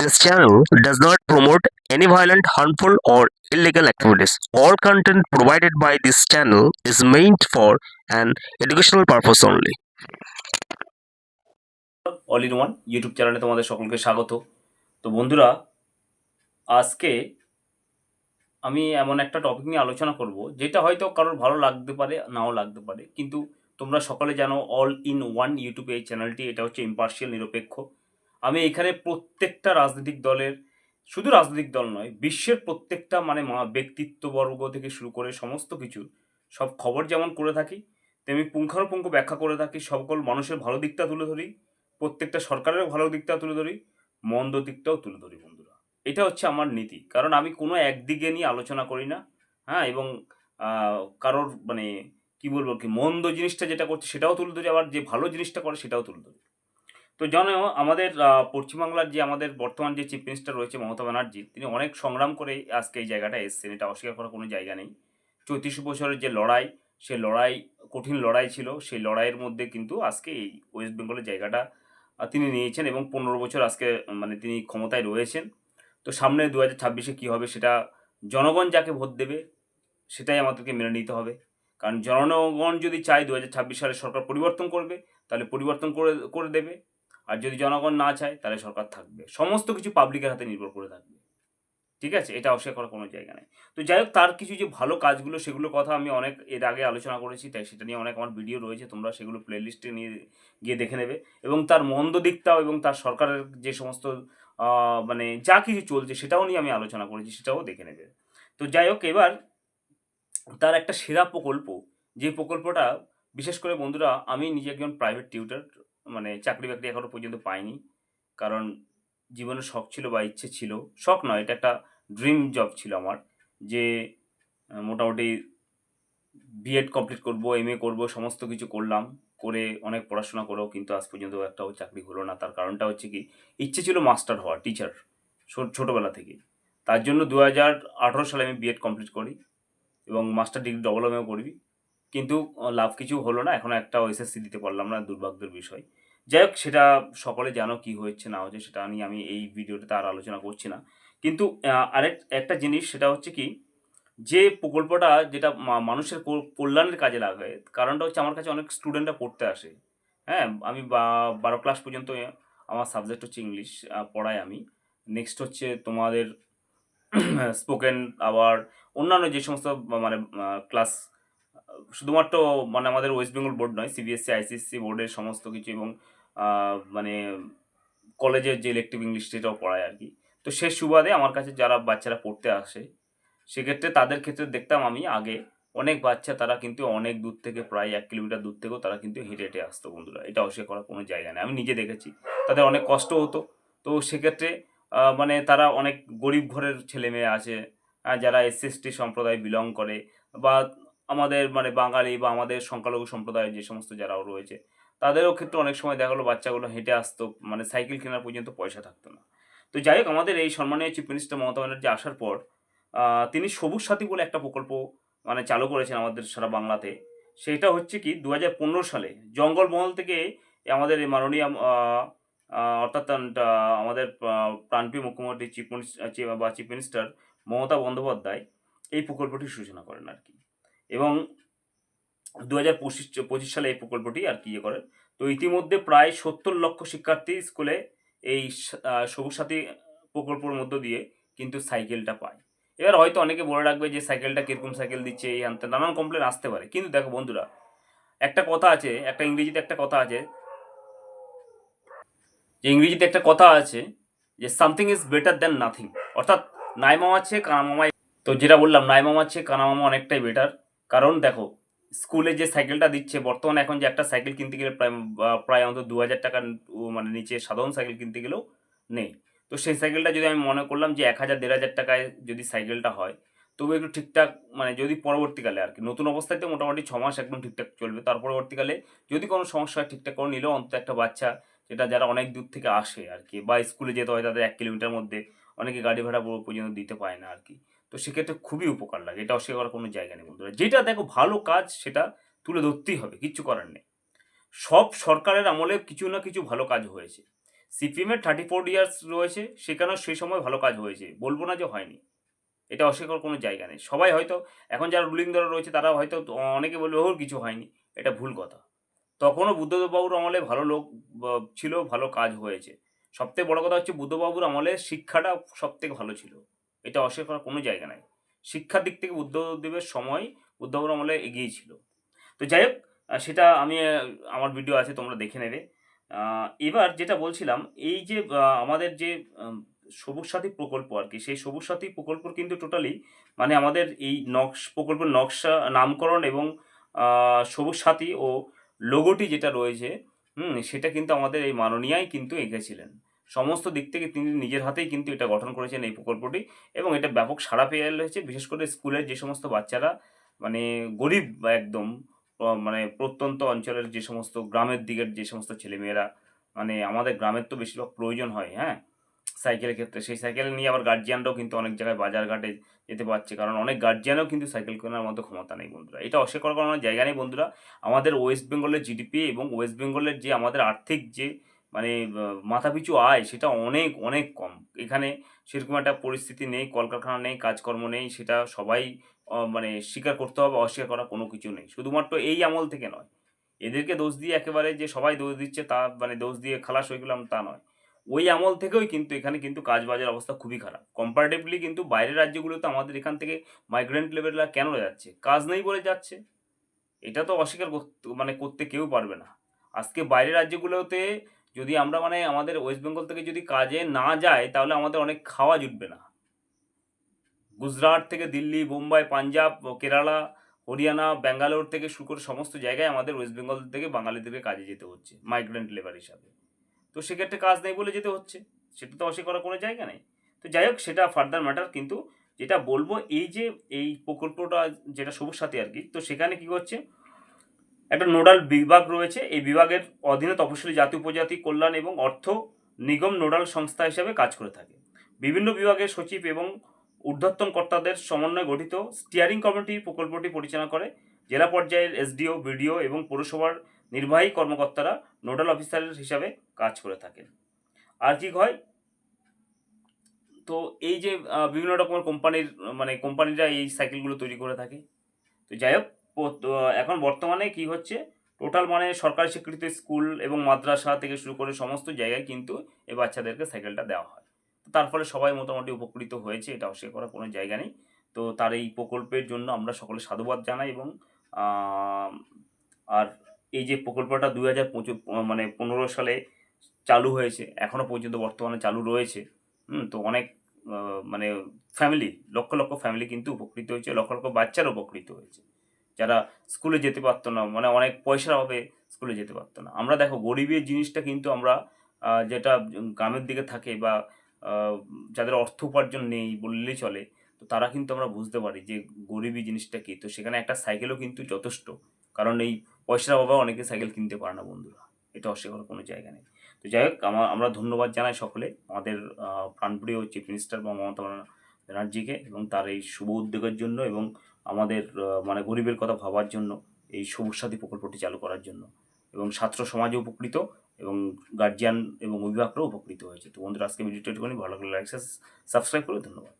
This channel does not promote any violent, harmful, or illegal activities. All content provided by this channel is meant for an educational purpose only. All in one YouTube চ্যানেলে তোমাদের সকলকে স্বাগত তো বন্ধুরা আজকে আমি এমন একটা টপিক নিয়ে আলোচনা করব যেটা হয়তো কারোর ভালো লাগতে পারে নাও লাগতে পারে কিন্তু তোমরা সকলে জানো অল ইন ওয়ান ইউটিউব এই চ্যানেলটি এটা হচ্ছে ইম্পার্শিয়াল নিরপেক্ষ আমি এখানে প্রত্যেকটা রাজনৈতিক দলের, শুধু রাজনৈতিক দল নয়, বিশ্বের প্রত্যেকটা মানে ব্যক্তিত্ববর্গ থেকে শুরু করে সমস্ত কিছু, সব খবর যেমন করে থাকি, তেমনি পুঙ্খানুপুঙ্খ ব্যাখ্যা করে থাকি, সকল মানুষের ভালো দিকটা তুলে ধরি, প্রত্যেকটা সরকারের ভালো দিকটা তুলে ধরি, মন্দ দিকটাও তুলে ধরি বন্ধুরা। এটা হচ্ছে আমার নীতি, কারণ আমি কোনো একদিকে নিয়ে আলোচনা করি না হ্যাঁ এবং কারোর মানে কি বলব কি, মন্দ জিনিসটা যেটা করছে সেটাও তুলে ধরি, আবার যে ভালো জিনিসটা করে সেটাও তুলে ধরি। তো জানো, আমাদের পশ্চিমবাংলার যে আমাদের বর্তমান যে চিফ মিনিস্টার রয়েছে মমতা ব্যানার্জি, তিনি অনেক সংগ্রাম করে আজকে এই জায়গাটা এসছেন। এটা অস্বীকার করার কোনো জায়গা নেই। চৌত্রিশ বছরের যে লড়াই, সে লড়াই, কঠিন লড়াই ছিল, সেই লড়াইয়ের মধ্যে কিন্তু আজকে এই ওয়েস্ট বেঙ্গলের জায়গাটা তিনি নিয়েছেন এবং পনেরো বছর আজকে মানে তিনি ক্ষমতায় রয়েছেন। তো সামনে দু হাজার ছাব্বিশে কী হবে সেটা জনগণ যাকে ভোট দেবে, সেটাই আমাদেরকে মেনে নিতে হবে। কারণ জনগণ যদি চায় দু হাজার ছাব্বিশ সালে সরকার পরিবর্তন করবে, তাহলে পরিবর্তন করে করে দেবে। আর যদি জনগণ না চায়, তাহলে সরকার থাকবে। সমস্ত কিছু পাবলিকের হাতে নির্ভর করে থাকবে। ঠিক আছে? এটা অস্বীকার করার কোনো জায়গা নেই। তো যাই হোক, তার কিছু যে ভালো কাজগুলো সেগুলোর কথা আমি অনেক এর আগে আলোচনা করেছি, তাই সেটা নিয়ে অনেক আমার ভিডিও রয়েছে, তোমরা সেগুলো প্লেলিস্টে নিয়ে গিয়ে দেখে নেবে। এবং তার মন্দ দিকটাও এবং তার সরকারের যে সমস্ত মানে যা কিছু চলছে, সেটাও নিয়ে আমি আলোচনা করেছি, সেটাও দেখে নেবে। তো যাই হোক, এবার তার একটা সেরা প্রকল্প, যে প্রকল্পটা, বিশেষ করে বন্ধুরা, আমি নিজে একজন প্রাইভেট টিউটার মানে চাকরি বাকরি এখনও পর্যন্ত পাইনি। কারণ জীবনে শখ ছিল বা ইচ্ছে ছিল, শখ নয়, এটা একটা ড্রিম জব ছিল আমার যে মোটামুটি বিএড কমপ্লিট করব এম এ করব, সমস্ত কিছু করলাম, করে অনেক পড়াশোনা করেও কিন্তু আজ পর্যন্ত একটাও চাকরি হলো না। তার কারণটা হচ্ছে কি, ইচ্ছে ছিল মাস্টার হওয়া টিচার ছোটোবেলা থেকে। তার জন্য দু হাজার আঠারো সালে আমি বিএড কমপ্লিট করি এবং মাস্টার ডিগ্রি ডবল এমও করি। কিন্তু লাভ কিছু হলো না, এখন একটা এসএসসি দিতে পারলাম না, দুর্ভাগ্যের বিষয়। যাই হোক, সেটা সকলে জানো কি হয়েছে, না হচ্ছে সেটা নিয়ে আমি এই ভিডিওটাতে আর আলোচনা করছি না। কিন্তু আরেক, একটা জিনিস, সেটা হচ্ছে কি, যে প্রকল্পটা যেটা মানুষের কল্যাণের কাজে লাগে কারণটা হচ্ছে আমার কাছে অনেক স্টুডেন্টরা পড়তে আসে। হ্যাঁ আমি বারো ক্লাস পর্যন্ত আমার সাবজেক্ট হচ্ছে ইংলিশ পড়াই আমি। নেক্সট হচ্ছে তোমাদের স্পোকেন আবার অন্যান্য যে সমস্ত মানে ক্লাস শুধুমাত্র মানে আমাদের ওয়েস্ট বেঙ্গল বোর্ড নয় সিবিএসসি আইসিএসসি বোর্ডের সমস্ত কিছু এবং মানে কলেজের যে ইলেকটিভ ইংলিশ সেটাও পড়ায় আর কি। তো সে সুবাদে আমার কাছে যারা বাচ্চারা পড়তে আসে, সেক্ষেত্রে তাদের ক্ষেত্রে দেখতাম আমি আগে অনেক বাচ্চা তারা কিন্তু অনেক দূর থেকে, প্রায় এক কিলোমিটার দূর থেকেও তারা কিন্তু হেঁটে হেঁটে আসতো বন্ধুরা। এটা অস্বীকার করার কোনো জায়গা নেই। আমি নিজে দেখেছি। তাদের অনেক কষ্ট হতো। তো সেক্ষেত্রে মানে তারা অনেক গরিব ঘরের ছেলে মেয়ে আছে যারা এসসি এসটি সম্প্রদায় বিলং করে বা আমাদের মানে বাঙালি বা আমাদের সংখ্যালঘু সম্প্রদায়ের যে সমস্ত যারাও রয়েছে তাদেরও ক্ষেত্রে অনেক সময় দেখা গেলো বাচ্চাগুলো হেঁটে আসতো মানে সাইকেল কেনার পর্যন্ত পয়সা থাকতো না। তো যাই হোক, আমাদের এই সম্মানীয় চিফ মিনিস্টার মমতা ব্যানার্জি আসার পর তিনি সবুজ সাথী বলে একটা প্রকল্প মানে চালু করেছেন আমাদের সারা বাংলাতে। সেটা হচ্ছে কি দু হাজার পনেরো সালে জঙ্গলমহল থেকে আমাদের এই মাননীয় অর্থাৎ আমাদের প্রাণপ্রিয় মুখ্যমন্ত্রী চিফ মিনিস্টার বা চিফ মিনিস্টার মমতা বন্দ্যোপাধ্যায় এই প্রকল্পটির সূচনা করেন আর কি। এবং দু হাজার পঁচিশ পঁচিশ সালে এই প্রকল্পটি আর কি ইয়ে করেন তো ইতিমধ্যে প্রায় সত্তর লক্ষ শিক্ষার্থী স্কুলে এই সবুজ সাথী প্রকল্পের মধ্য দিয়ে কিন্তু সাইকেলটা পায়। এবার হয়তো অনেকে বলে রাখবে যে সাইকেলটা কীরকম সাইকেল দিচ্ছে, এই আনতে নানান কমপ্লেন আসতে পারে। কিন্তু দেখো বন্ধুরা, একটা কথা আছে, একটা ইংরেজিতে একটা কথা আছে, যে ইংরেজিতে একটা কথা আছে যে something is better than nothing. অর্থাৎ নাই মামা আছে কানা মামা তো যেটা বললাম নাই মামা আছে কানা মামা অনেকটাই বেটার। কারণ দেখো স্কুলে যে সাইকেলটা দিচ্ছে, বর্তমানে এখন যে একটা সাইকেল কিনতে গেলে প্রায় প্রায় অন্তত দু হাজার টাকার মানে নিচে সাধারণ সাইকেল কিনতে গেলেও নেই। তো সেই সাইকেলটা যদি আমি মনে করলাম যে এক হাজার, দেড় হাজার টাকায় যদি সাইকেলটা হয় তবু একটু ঠিকঠাক মানে যদি পরবর্তীকালে আর কি, নতুন অবস্থায় তো মোটামুটি ছ মাস একদম ঠিকঠাক চলবে। তার পরবর্তীকালে যদি কোনো সমস্যা ঠিকঠাক করে নিলেও অন্তত একটা বাচ্চা যেটা যারা অনেক দূর থেকে আসে আর কি, বা স্কুলে যেতে হয় তাদের এক কিলোমিটার মধ্যে, অনেকে গাড়ি ভাড়া পর্যন্ত দিতে পায় না আর কি। তো সেক্ষেত্রে খুবই উপকার লাগে। এটা অস্বীকার করার কোনো জায়গা নেই বন্ধুরা। যেটা দেখো ভালো কাজ, সেটা তুলে ধরতেই হবে, কিচ্ছু করার নেই। সব সরকারের আমলে কিছু না কিছু ভালো কাজ হয়েছে। সিপিএমের থার্টি ফোর ইয়ার্স রয়েছে, সেখানেও সেই সময় ভালো কাজ হয়েছে। বলব না যে হয়নি। এটা অস্বীকার কোনো জায়গা নেই। সবাই হয়তো, এখন যারা রুলিং দল রয়েছে তারা হয়তো অনেকে বলবে ওর কিছু হয়নি। এটা ভুল কথা। তখনও বুদ্ধদেববাবুর আমলে ভালো লোক ছিল, ভালো কাজ হয়েছে। সবথেকে বড় কথা হচ্ছে বুদ্ধবাবুর আমলে শিক্ষাটা সবথেকে ভালো ছিল। এটা অস্বীকার করার কোনো জায়গা নাই। শিক্ষার দিক থেকে বুদ্ধদেবের সময় বুদ্ধবাবুর আমলে এগিয়ে ছিল। তো যাই হোক সেটা আমি আমার ভিডিও আছে, তোমরা দেখে নেবে। এবার যেটা বলছিলাম, এই যে আমাদের যে সবুজ সাথী প্রকল্প আর কি, সেই সবুজ সাথী প্রকল্প কিন্তু টোটালি মানে আমাদের এই নকশ, প্রকল্পের নকশা, নামকরণ এবং সবুজ সাথী ও লোগোটি যেটা রয়েছে, হুম, সেটা কিন্তু আমাদের এই মাননীয়াই কিন্তু এঁকেছিলেন। সমস্ত দিক থেকে তিনি নিজের হাতেই কিন্তু এটা গঠন করেছেন এই প্রকল্পটি এবং এটা ব্যাপক সাড়া পেয়ে রয়েছে, বিশেষ করে স্কুলের যে সমস্ত বাচ্চারা মানে গরিব বা একদম মানে প্রত্যন্ত অঞ্চলের যে সমস্ত গ্রামের দিকের যে সমস্ত ছেলেমেয়েরা মানে আমাদের গ্রামের তো বেশিরভাগ প্রয়োজন হয় হ্যাঁ? সাইকেলের ক্ষেত্রে, সেই সাইকেল নিয়ে আবার গার্জিয়ানরাও কিন্তু অনেক জায়গায় বাজার ঘাটে যেতে পারছে, কারণ অনেক গার্জিয়ানও কিন্তু সাইকেল কেনার মতো ক্ষমতা নেই বন্ধুরা। এটা অস্বীকার করানোর জায়গা নেই বন্ধুরা। আমাদের ওয়েস্ট বেঙ্গলের জিডিপি এবং ওয়েস্ট বেঙ্গলের যে আমাদের আর্থিক যে মানে মাথাপিছু আয় সেটা অনেক অনেক কম। এখানে সেরকম একটা পরিস্থিতি নেই, কলকারখানা নেই, কাজকর্ম নেই, সেটা সবাই মানে স্বীকার করতে হবে, অস্বীকার করা কোনো কিছু নেই। শুধুমাত্র এই আমল থেকে নয়। এদেরকে দোষ দিয়ে একেবারে যে সবাই দোষ দিচ্ছে তা মানে দোষ দিয়ে খালাস হয়ে গেলাম তা নয়। ওই আমল থেকেও কিন্তু এখানে কিন্তু কাজ বাজার অবস্থা খুবই খারাপ। কম্পারেটিভলি কিন্তু বাইরের রাজ্যগুলোতে আমাদের এখান থেকে মাইগ্রেন্ট লেভেলরা কেন যাচ্ছে? কাজ নেই বলে যাচ্ছে। এটা তো অস্বীকার মানে করতে কেউ পারবে না। আজকে বাইরের রাজ্যগুলোতে যদি আমরা মানে আমাদের ওয়েস্ট বেঙ্গল থেকে যদি কাজে না যায়, তাহলে আমাদের অনেক খাওয়া জুটবে না। গুজরাট থেকে দিল্লি বোম্বাই পাঞ্জাব, কেরালা, হরিয়ানা, ব্যাঙ্গালোর থেকে শুরু করে সমস্ত জায়গায় আমাদের ওয়েস্ট বেঙ্গল থেকে বাঙালিদেরকে কাজে যেতে হচ্ছে মাইগ্রেন্ট লেবার হিসাবে। তো সেক্ষেত্রে কাজ নেই বলে যেতে হচ্ছে, সেটা তো অস্বীকার করার কোনো জায়গা নেই। তো যাই হোক, সেটা ফার্দার ম্যাটার কিন্তু যেটা বলব, এই যে এই প্রকল্পটা যেটা সবুজ সাথী আর কি, তো সেখানে কি হচ্ছে একটা নোডাল বিভাগ রয়েছে। এই বিভাগের অধীনে তপশিলি জাতি, উপজাতি, কল্যাণ এবং অর্থ নিগম নোডাল সংস্থা হিসেবে কাজ করে থাকে। বিভিন্ন বিভাগের সচিব এবং ঊর্ধ্বতন কর্তাদের সমন্বয়ে গঠিত স্টিয়ারিং কমিটি প্রকল্পটি পরিচালনা করে। জেলা পর্যায়ের এসডিও, বিডিও এবং পৌরসভার নির্বাহী কর্মকর্তারা নোডাল অফিসার হিসাবে কাজ করে থাকেন। আর কি হয়? তো এই যে বিভিন্ন রকমের কোম্পানির মানে কোম্পানিরা এই সাইকেলগুলো তৈরি করে থাকে। তো যাই হোক এখন বর্তমানে কি হচ্ছে? টোটাল মানে সরকারি স্বীকৃত স্কুল এবং মাদ্রাসা থেকে শুরু করে সমস্ত জায়গায় কিন্তু এই বাচ্চাদেরকে সাইকেলটা দেওয়া হয়। তার ফলে সবাই মোটামুটি উপকৃত হয়েছে, এটা অস্বীকার করার কোনো জায়গা নেই। তো তার এই প্রকল্পের জন্য আমরা সকলে সাধুবাদ জানাই এবং আর এই যে প্রকল্পটা দুই হাজার মানে পনেরো সালে চালু হয়েছে এখনও পর্যন্ত বর্তমানে চালু রয়েছে তো অনেক মানে ফ্যামিলি লক্ষ লক্ষ ফ্যামিলি কিন্তু উপকৃত হয়েছে, লক্ষ লক্ষ বাচ্চারা উপকৃত হয়েছে। যারা স্কুলে যেতে পারতো না মানে অনেক পয়সার অভাবে স্কুলে যেতে পারতো না। আমরা দেখো, গরিবের জিনিসটা কিন্তু আমরা যেটা গ্রামের দিকে থাকে বা যাদের অর্থ উপার্জন নেই বললেই চলে, তো তারা কিন্তু আমরা বুঝতে পারি যে গরিবী জিনিসটা কী। তো সেখানে একটা সাইকেলও কিন্তু যথেষ্ট, কারণ এই পয়সার অভাবে অনেকে সাইকেল কিনতে পারে না বন্ধুরা। এটা অস্বীকার কোনো জায়গা নেই। তো যাই হোক আমার আমরা ধন্যবাদ জানাই সকলে, আমাদের প্রাণপ্রিয় চিফ মিনিস্টার বা মমতা ব্যানার্জিকে এবং তার এই শুভ উদ্যোগের জন্য এবং আমাদের মানে গরিবের কথা ভাবার জন্য এই সবুজ সাথী প্রকল্পটি চালু করার জন্য। এবং ছাত্র সমাজও উপকৃত এবং গার্জিয়ান এবং অভিভাবকরাও উপকৃত হয়েছে। তো বন্ধুরা, আজকে ভিডিওটা একটুখানি ভালো লাগলে লাইক সাবস্ক্রাইব করে ধন্যবাদ।